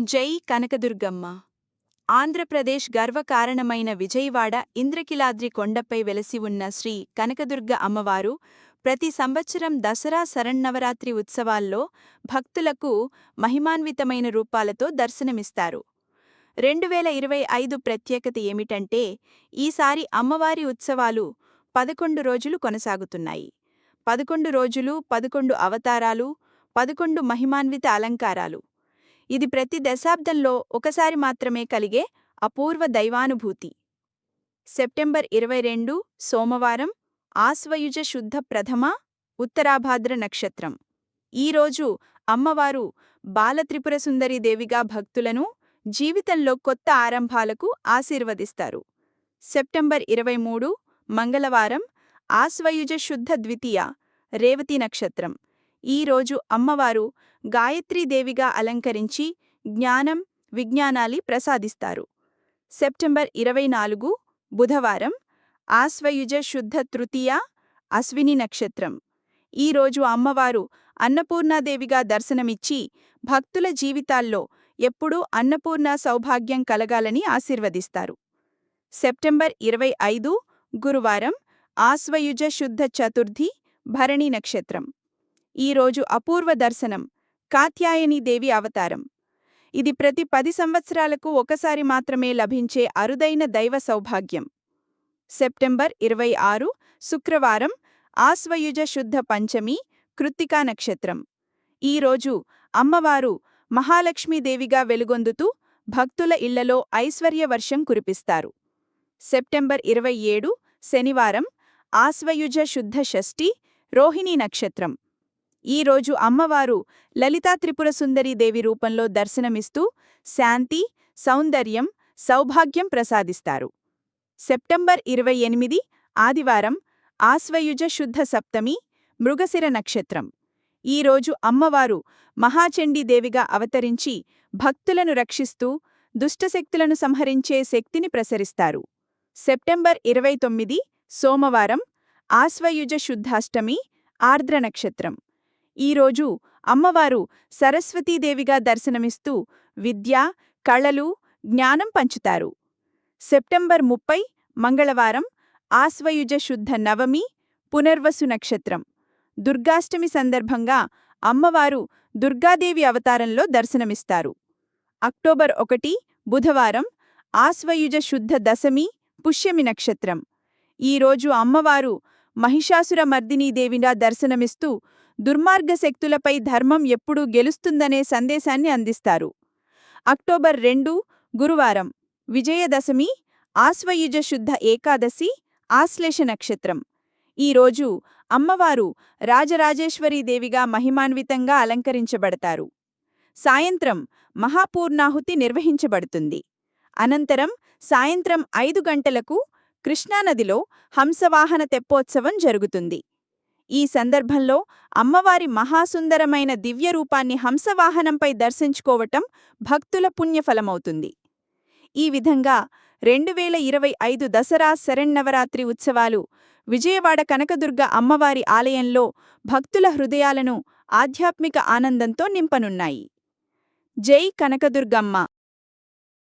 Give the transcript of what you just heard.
జై కనకదుర్గమ్మ. ఆంధ్రప్రదేశ్ గర్వకారణమైన విజయవాడ ఇంద్రకిలాద్రి కొండపై వెలసి ఉన్న శ్రీ కనకదుర్గ అమ్మవారు ప్రతి సంవత్సరం దసరా శరన్నవరాత్రి ఉత్సవాల్లో భక్తులకు మహిమాన్వితమైన రూపాలతో దర్శనమిస్తారు. రెండు వేల ఇరవై ఐదు ప్రత్యేకత ఏమిటంటే ఈసారి అమ్మవారి ఉత్సవాలు పదకొండు రోజులు కొనసాగుతున్నాయి. పదకొండు రోజులు పదకొండు అవతారాలు పదకొండు మహిమాన్విత అలంకారాలు. ఇది ప్రతి దశాబ్దంలో ఒకసారి మాత్రమే కలిగే అపూర్వ దైవానుభూతి. సెప్టెంబర్ ఇరవై రెండు సోమవారం ఆశ్వయుజ శుద్ధ ప్రథమ ఉత్తరాభాద్ర నక్షత్రం. ఈరోజు అమ్మవారు బాలత్రిపుర సుందరీదేవిగా భక్తులను జీవితంలో కొత్త ఆరంభాలకు ఆశీర్వదిస్తారు. సెప్టెంబర్ ఇరవై మూడు మంగళవారం ఆశ్వయుజ శుద్ధ ద్వితీయ రేవతి నక్షత్రం. ఈరోజు అమ్మవారు గాయత్రీదేవిగా అలంకరించి జ్ఞానం విజ్ఞానాలి ప్రసాదిస్తారు. సెప్టెంబర్ ఇరవై నాలుగు బుధవారం ఆశ్వయుజ శుద్ధ తృతీయ అశ్విని నక్షత్రం. ఈరోజు అమ్మవారు అన్నపూర్ణాదేవిగా దర్శనమిచ్చి భక్తుల జీవితాల్లో ఎప్పుడూ అన్నపూర్ణ సౌభాగ్యం కలగాలని ఆశీర్వదిస్తారు. సెప్టెంబర్ ఇరవై ఐదు గురువారం ఆశ్వయుజ శుద్ధ చతుర్థి భరణి నక్షత్రం. ఈరోజు అపూర్వ దర్శనం కాత్యాయనీదేవి అవతారం. ఇది ప్రతి పది సంవత్సరాలకు ఒకసారి మాత్రమే లభించే అరుదైన దైవ సౌభాగ్యం. సెప్టెంబర్ ఇరవై ఆరు శుక్రవారం ఆశ్వయుజ శుద్ధ పంచమి కృత్తికా నక్షత్రం. ఈరోజు అమ్మవారు మహాలక్ష్మీదేవిగా వెలుగొందుతూ భక్తుల ఇళ్ళలో ఐశ్వర్యవర్షం కురిపిస్తారు. సెప్టెంబర్ ఇరవై ఏడు శనివారం ఆశ్వయుజ శుద్ధ షష్ఠి రోహిణీ నక్షత్రం. ఈరోజు అమ్మవారు లలితా త్రిపుర సుందరీదేవి రూపంలో దర్శనమిస్తూ శాంతి సౌందర్యం సౌభాగ్యం ప్రసాదిస్తారు. సెప్టెంబర్ ఇరవై ఎనిమిది ఆదివారం ఆశ్వయుజ శుద్ధ సప్తమి మృగశిర నక్షత్రం. ఈరోజు అమ్మవారు మహాచండీదేవిగా అవతరించి భక్తులను రక్షిస్తూ దుష్టశక్తులను సంహరించే శక్తిని ప్రసరిస్తారు. సెప్టెంబర్ ఇరవై తొమ్మిది సోమవారం ఆశ్వయుజ శుద్ధాష్టమి ఆర్ద్ర నక్షత్రం. ఈరోజు అమ్మవారు సరస్వతీదేవిగా దర్శనమిస్తూ విద్య కళలు జ్ఞానం పంచుతారు. సెప్టెంబర్ ముప్పై మంగళవారం ఆశ్వయుజ శుద్ధ నవమి పునర్వసు నక్షత్రం. దుర్గాష్టమి సందర్భంగా అమ్మవారు దుర్గాదేవి అవతారంలో దర్శనమిస్తారు. అక్టోబర్ ఒకటి బుధవారం ఆశ్వయుజ శుద్ధ దశమి పుష్యమి నక్షత్రం. ఈరోజు అమ్మవారు మహిషాసుర మర్దినీదేవిగా దర్శనమిస్తూ దుర్మార్గ శక్తులపై ధర్మం ఎప్పుడూ గెలుస్తుందనే సందేశాన్ని అందిస్తారు. అక్టోబర్ రెండు గురువారం విజయదశమి ఆశ్వయుజ శుద్ధ ఏకాదశి ఆశ్లేష నక్షత్రం. ఈరోజు అమ్మవారు రాజరాజేశ్వరీదేవిగా మహిమాన్వితంగా అలంకరించబడతారు. సాయంత్రం మహాపూర్ణాహుతి నిర్వహించబడుతుంది. అనంతరం సాయంత్రం ఐదు గంటలకు కృష్ణానదిలో హంసవాహన తెప్పోత్సవం జరుగుతుంది. ఈ సందర్భంలో అమ్మవారి మహాసుందరమైన దివ్యరూపాన్ని హంసవాహనంపై దర్శించుకోవటం భక్తుల పుణ్యఫలమవుతుంది. ఈ విధంగా రెండు వేల ఇరవై ఐదు దసరా శరణ్నవరాత్రి ఉత్సవాలు విజయవాడ కనకదుర్గ అమ్మవారి ఆలయంలో భక్తుల హృదయాలను ఆధ్యాత్మిక ఆనందంతో నింపనున్నాయి. జై కనకదుర్గమ్మ!